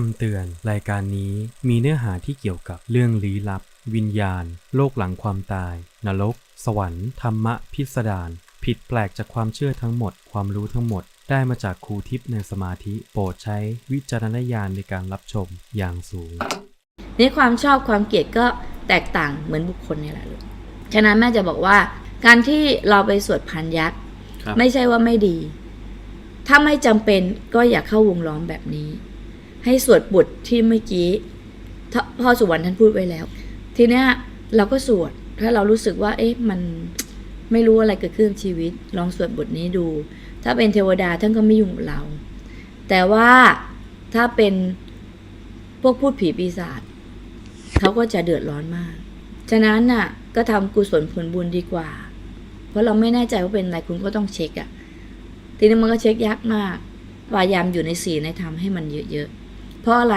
คำเตือน รายการนี้มีเนื้อหาที่เกี่ยวกับเรื่องลี้ลับ วิญญาณ โลกหลังความตาย นรก สวรรค์ ธรรมะ พิสดาร ผิดแปลกจากความเชื่อทั้งหมด ความรู้ทั้งหมด ได้มาจากครูทิพย์ในสมาธิ โปรดใช้วิจารณญาณในการรับชมอย่างสูงนี่ความชอบความเกลียดก็แตกต่างเหมือนบุคคลนี่แหละลูก ฉะนั้นแม่จะบอกว่า การที่เราไปสวดพันยักษ์ครับไม่ใช่ว่าไม่ดี ถ้าไม่จำเป็นก็อย่าเข้าวงล้อมแบบนี้ ให้สวดบทที่เมื่อกี้พ่อสุวรรณท่านพูดไว้แล้ว ทีเนี้ยเราก็สวดถ้าเรารู้สึกว่า เอ๊ะมันไม่รู้อะไรเกิดขึ้นชีวิต ลองสวดบทนี้ดู ถ้าเป็นเทวดาท่านก็ไม่ยุ่งกับเรา แต่ว่าถ้าเป็นพวกพูดผีปีศาจเขาก็จะเดือดร้อนมาก ฉะนั้นน่ะ ก็ทำกุศลผลบุญดีกว่า เพราะเราไม่แน่ใจว่าเป็นอะไรคุณก็ต้องเช็คอะทีนี้มันก็เช็คยากมากพยายามอยู่ในศีลในธรรมให้มันเยอะๆ เพราะอะไร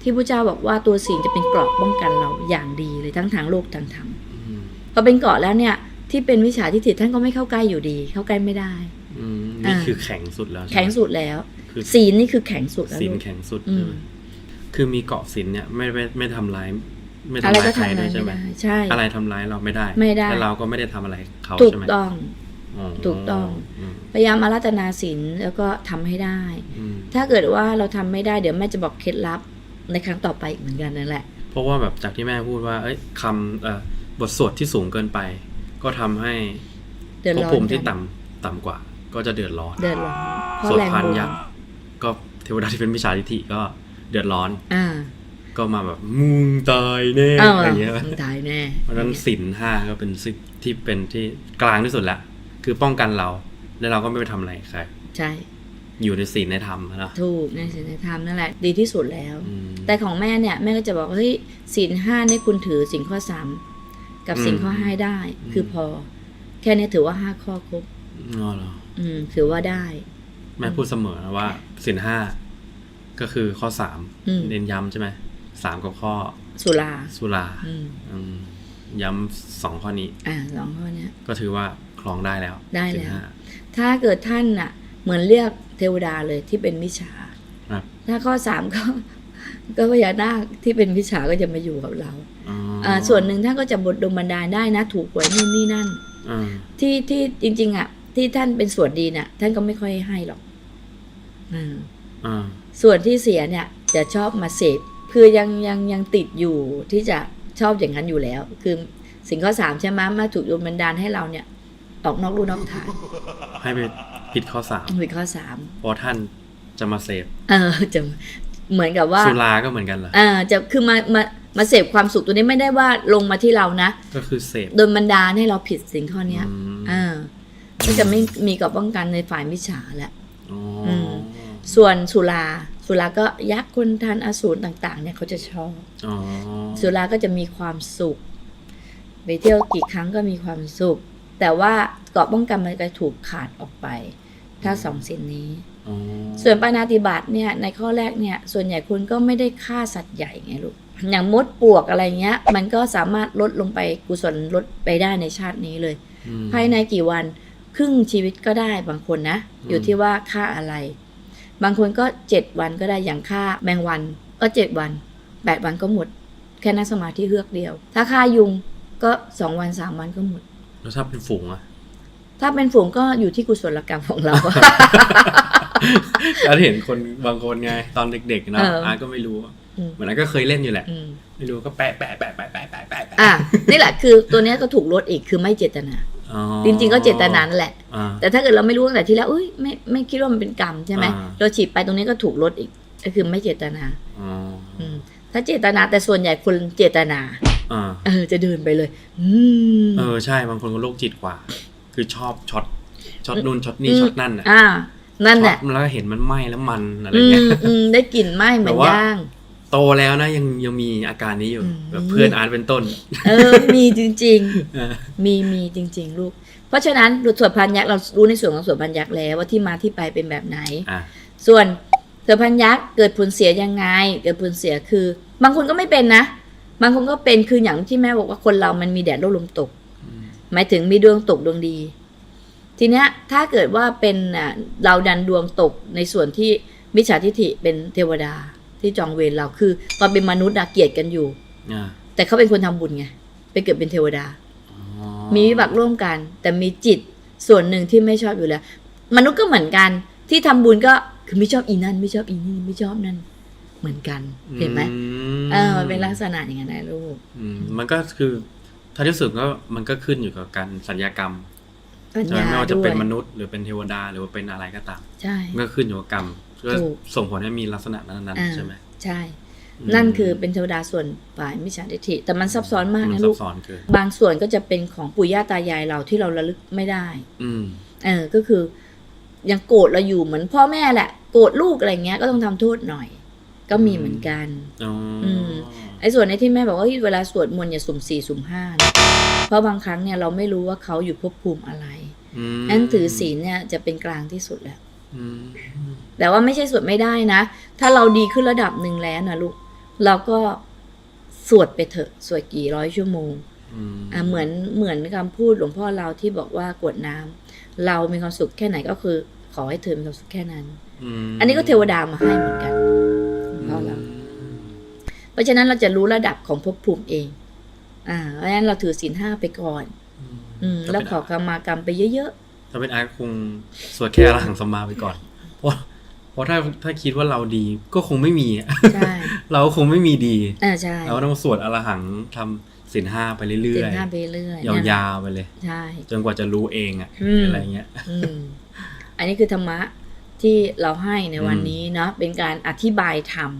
ที่พระเจ้าบอกว่าตัวศีลจะเป็นเกราะป้องกันเราอย่างดีเลยทั้งทางโลกทางธรรมอืมพอเป็นเกราะแล้วเนี่ย ที่เป็นวิชาทิฏฐิท่านก็ไม่เข้าใกล้อยู่ดี เข้าใกล้ไม่ได้อืมนี่คือแข็งสุดแล้วใช่ไหมแข็งสุดแล้วคือศีลนี่คือแข็งสุดแล้วศีลลูกแข็งสุดอืใช่มไหมคือมีเกาะศีลเนี่ยไม่ไม่ไม่ทำร้ายไม่อะไรทำร้าก็ยใครทำอะไรด้วยใช่ไม่ไหมได้ใช่ อะไรทำร้ายเราไม่ได้ ไม่ได้ และเราก็ไม่ได้ทำอะไรเขาถูกใช่ไหมต้องอ๋อ ถูกต้องมพยายามอาราธนาศีลแล้วก็ทำให้ได้อืมถ้าเกิดว่าเราทำไม่ได้เดี๋ยวแม่จะบอกเคล็ดลับในครั้งต่อไปอีกเหมือนกันนั่นแหละ เพราะว่าแบบจากที่แม่พูดว่า เอ้ยคำเอ่อบทสวดที่สูงเกินไป ก็ทำให้เดือดภพร้อนภูมิที่กันต่ำต่ำกว่า ก็จะเดือดร้อน เดือดร้อนเพราะสวดแรงพันบุญยักษ์ก็เทวดาที่เป็นมิจฉาทิฏฐิก็เดือดร้อนอ่าก็มาแบบมึงตายแน่เอออะไรเงี้ยมึงตายแน่เพราะฉะนั้นศีลห้าก็เป็นสิ่งที่เป็นที่กลางที่สุดละ คือป้องกันเรา แล้วเราก็ไม่ไปทำอะไรใคร ใช่ อยู่ในศีลในธรรมนะถูกในศีลในธรรมนั่นแหละ ดีที่สุดแล้ว อืม แต่ของแม่เนี่ยแม่ก็จะบอกว่าเฮ้ยศีลห้าเนี่ยคุณถือศีลข้อสามกับศีลข้ออืมห้าได้ อืม คือพอ แค่เนี้ยถือว่าห้าข้อครบ อ๋อเหรออืม ถือว่าได้ แม่พูดเสมอนะว่าศีลห้าก็คือข้อสามอืม เน้นย้ำใช่ไหมสามกับข้อสุรา สุรา อืม อืมย้ำสองข้อนี้ อ่าสองข้อเนี้ยก็ถือว่า คลองได้แล้วได้ศีแล้วห้าถ้าเกิดท่านน่ะ เหมือนเรียกเทวดาเลยที่เป็นมิจฉาครับถ้าข้อสามก็ก็พญานาคที่เป็นมิจฉาก็จะมาอยู่กับเราอ๋ออ่าส่วนหนึ่งท่านก็จะบดดลบันดาลได้นะ ถูกหวยนู่นนี่นั่นอ่าที่ที่จริง ๆ อะ ที่ท่านเป็นส่วนดีน่ะ ท่านก็ไม่ค่อยให้หรอกอ่าอ่าส่วนที่เสียเนี่ย จะชอบมาเสพคือยังยังยังติดอยู่ที่จะชอบอย่างนั้นอยู่แล้ว คือสิ่งข้อสามใช่ไหมมาถูกโดนบันดาลให้เราเนี่ย ออกนอกรูนอกทางให้ไปผิดข้อสามเป็นข้อสามเพราะท่านจะมาเสพเออจะเหมือนกับว่าสุราก็เหมือนกันเหรออ่าจะคือมามามาเสพความสุขตัวนี้ไม่ได้ว่าลงมาที่เรานะก็คือเสพโดนบันดาลให้เราผิดสิ่งข้อเนี้ยอืมอ่าก็จะไม่มีกับป้องกันในฝ่ายมิจฉาแล้วอ๋อออืมส่วนสุราสุราก็ยักษ์คนทานอสูรต่าง ๆ เนี่ยเขาจะชอบอ๋อสุราก็จะมีความสุขไปเที่ยวกี่ครั้งก็มีความสุข แต่ว่าเกราะป้องกันมันก็ถูกขาดออกไป ถ้าสองสิ่งนี้อ๋อส่วนปานาติบาตเนี่ยในข้อแรกเนี่ย ส่วนใหญ่คุณก็ไม่ได้ฆ่าสัตว์ใหญ่ไงลูกอย่างมดปลวกอะไรเงี้ย มันก็สามารถลดลงไปกุศลลดไปได้ในชาตินี้เลยอืมภายในกี่วันครึ่งชีวิตก็ได้บางคนนะอืมอยู่ที่ว่าฆ่าอะไร บางคนก็เจ็ดวันก็ได้อย่างฆ่าแมงวันก็เจ็ดวันแปดวันก็หมด แค่นั่งสมาธิเฮือกเดียว ถ้าฆ่ายุงก็สองวันสามวันก็หมด แล้วถ้าเป็นฝูงอะถ้าเป็นฝูงก็อยู่ที่กุศลกรรมของเรา อาเห็นคนบางคนไง ตอนเด็กๆนะอาก็ไม่รู้เหมือนก็เคยเล่นอยู่แหละ ไม่รู้ก็แปะแปะแปะแปะแปะแปะแปะอะนี่แหละคือตัวนี้ก็ถูกลดอีกคือไม่เจตนาจริงๆก็เจตนานแหละ แต่ถ้าเกิดเราไม่รู้ตั้งแต่ที่แล้วเอ้ยไม่ไม่คิดว่ามันเป็นกรรมใช่ไหมเราฉีดไปตรงนี้ก็ถูกลดอีก ก็คือไม่เจตนาถ้าเจตนาแต่ส่วนใหญ่คนเจตนา เออ จะเดินไปเลยอืมเออใช่บางคนก็โรคจิตกว่า คือชอบช็อตช็อตนู่นช็อตนี่ช็อตนั่นอะอ่านั่นแหละช็อตแล้วก็เห็นมันไหม้แล้วมันอะไรอืเงี้ยมอืมได้กลิ่นไหม้เหมือนแต่ว่าย่างโตแล้วนะยังยังมีอาการนี้อยู่อืมแบบเพื่อนอาร์ตเป็นต้น เออ มีจริงเออๆมีมีจริง ๆ ลูก เพราะฉะนั้นส่วนพันยักษ์เรารู้ในส่วนของส่วนพันยักษ์แล้วว่าที่มาที่ไปเป็นแบบไหนอะส่วนเสือพันยักษ์เกิดผลเสียยังไง เกิดผลเสียคือ บางคนก็ไม่เป็นนะ บางคนก็เป็นคืออย่างที่แม่บอกว่าคนเรามันมีแดดร่มลมตกอืมหมายถึงมีดวงตกดวงดี ทีเนี้ยถ้าเกิดว่าเป็นอะเราดันดวงตกในส่วนที่มิจฉาทิฐิเป็นเทวดาที่จองเวรเราคือ ตอนเป็นมนุษย์นะเกลียดกันอยู่อ่าแต่เขาเป็นคนทำบุญไงไปเกิดเป็นเทวดาอ๋อมีวิบากร่วมกัน แต่มีจิตส่วนหนึ่งที่ไม่ชอบอยู่แล้ว มนุษย์ก็เหมือนกันที่ทำบุญก็คือไม่ชอบอีนั่นไม่ชอบอีนี่ไม่ชอบนั่น เหมือนกัน เห็นไหมอืเออมันเป็นลักษณะอย่างนั้นนะลูกอืมมันก็คือถ้าที่สุดก็มันก็ขึ้นอยู่กับการสัญญากรรมปัญใช่ไหมญาไม่ว่าจะด้วเป็นยมนุษย์หรือเป็นเทวดาหรือว่าเป็นอะไรก็ตามใช่มันก็ขึ้นอยู่กับกรรมก็ถูกส่งผลให้มีลักษณะนั้นอ่าๆใช่ไหมใช่อืมนั่นคือเป็นเทวดาส่วนฝ่ายมิจฉาทิฏฐิ แต่มันซับซ้อนมากมันนะซัลูบกซ้อนเกินบางส่วนก็จะเป็นของปู่ย่าตายายเราที่เราระลึกไม่ได้ อืมเออก็คือ ยังโกรธเราอยู่เหมือนพ่อแม่แหละ โกรธลูกอะไรเงี้ยก็ต้องทำโทษหน่อย ก็มีเหมือนกันอ๋ออมไอ้ส่วนในที่แม่บอกว่าเฮ้ยเวลาสวดมนต์อย่าสุ่มสี่สุ่มห้านะเพราะบางครั้งเนี่ยเราไม่รู้ว่าเขาอยู่ภพภูมิอะไรมนั้นถือศีลเนี่ยจะเป็นกลางที่สุดแล้วอืมแต่ว่าไม่ใช่สวดไม่ได้นะ ถ้าเราดีขึ้นระดับหนึ่งแล้วนะลูก เราก็สวดไปเถอะ สวดกี่ร้อยชั่วโมงอืมอะเหมือนเหมือนคำพูดหลวงพ่อเราที่บอกว่ากรวดน้ำเรามีความสุขแค่ไหนก็คือ ขอให้เธอมีความสุขแค่นั้นมอันนี้ก็เทวดามาให้เหมือนกัน ราะฉะนั้นเราจะรู้ระดับของภพภูมิเอง อ่า เพราะฉะนั้นเราถือศีลห้าไปก่อน อืมอืมถ้าแล้วเป็นขอกรรมากรรมไปเยอะถ้าเป็นอาร์ตคงสวดแค่อรหังสมมาไปก่อน เพราะเพราะถ้าถ้าคิดว่าเราดีก็คงไม่มีอะๆใช่เราคงไม่มีดีอ่าใช่เราก็ต้องสวดอรหังทำศีลห้าไปเรื่ศีอลยห้าไปเรื่อยๆๆยาวๆไปเลย ใช่ จนกว่าจะรู้เองอะอืมอะไรเงี้ยอืมอันนี้คือธรรมะที่เราให้ในวันอืมนี้เนาะเป็นการอธิบายธรรม